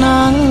nắng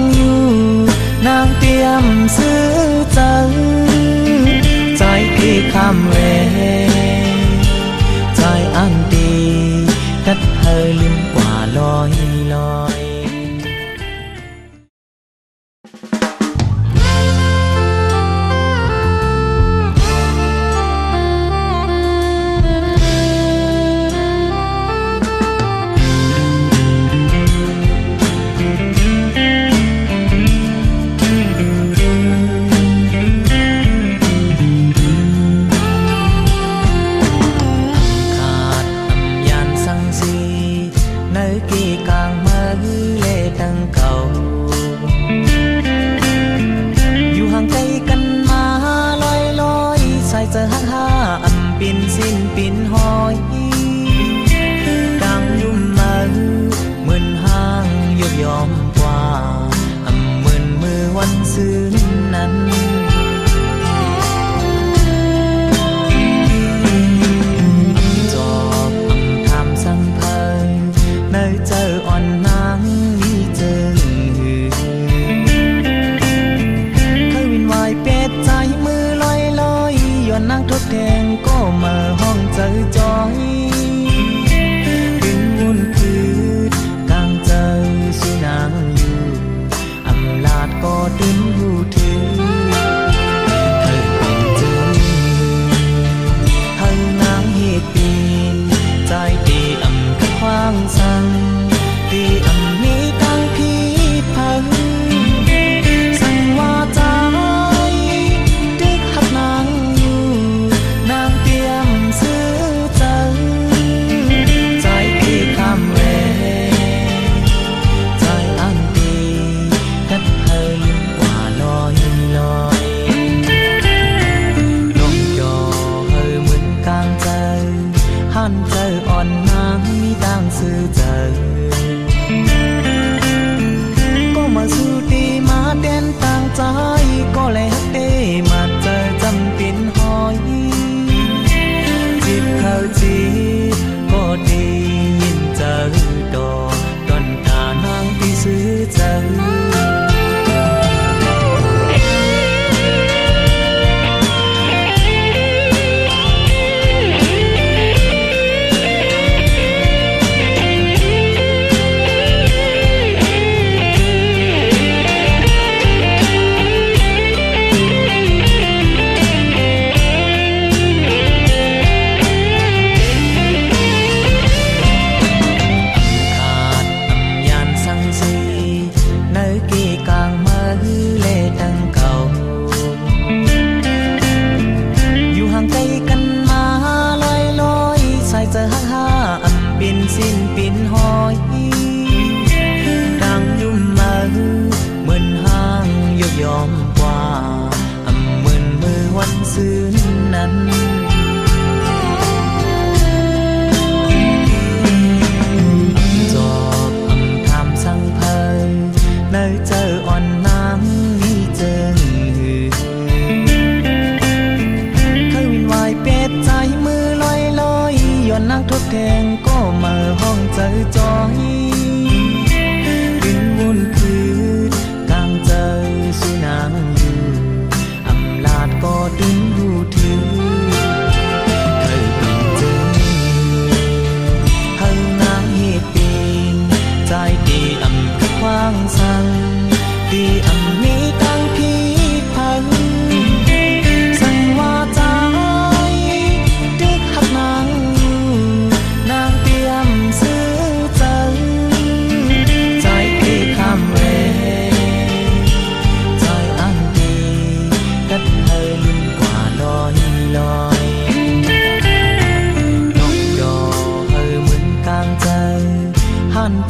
day. ปินสิ้นปินหอยดังยุ่มมาฮือมือนห้างยกยอมกว่าอำมือนมือวันซื้นนั้นจอบอำทำสังเพยในใจ ทดแทนก็มาห้องใจจอยเป็นวุ่นคือกลางใจสุนางอยู่อำลาดก็ดึงดูถือเคยเป็นเจอให้นางหตุปีนใจดีอำควางสังดีอำมีตา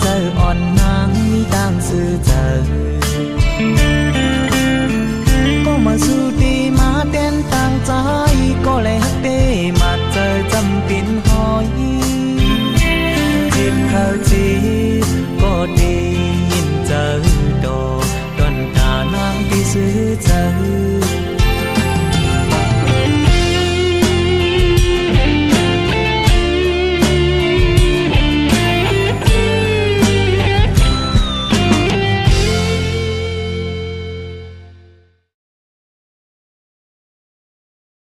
เจ้าอ่อนนางมีตางซื่อเจ้าก็มาสู้ดีมาเต้นต่างใจก็เลยฮักเด้มาเจอจำเป็นหอยจีบเขาจีบก็ดียินเจอดอกดอนตานางที่ซื้อเจ้า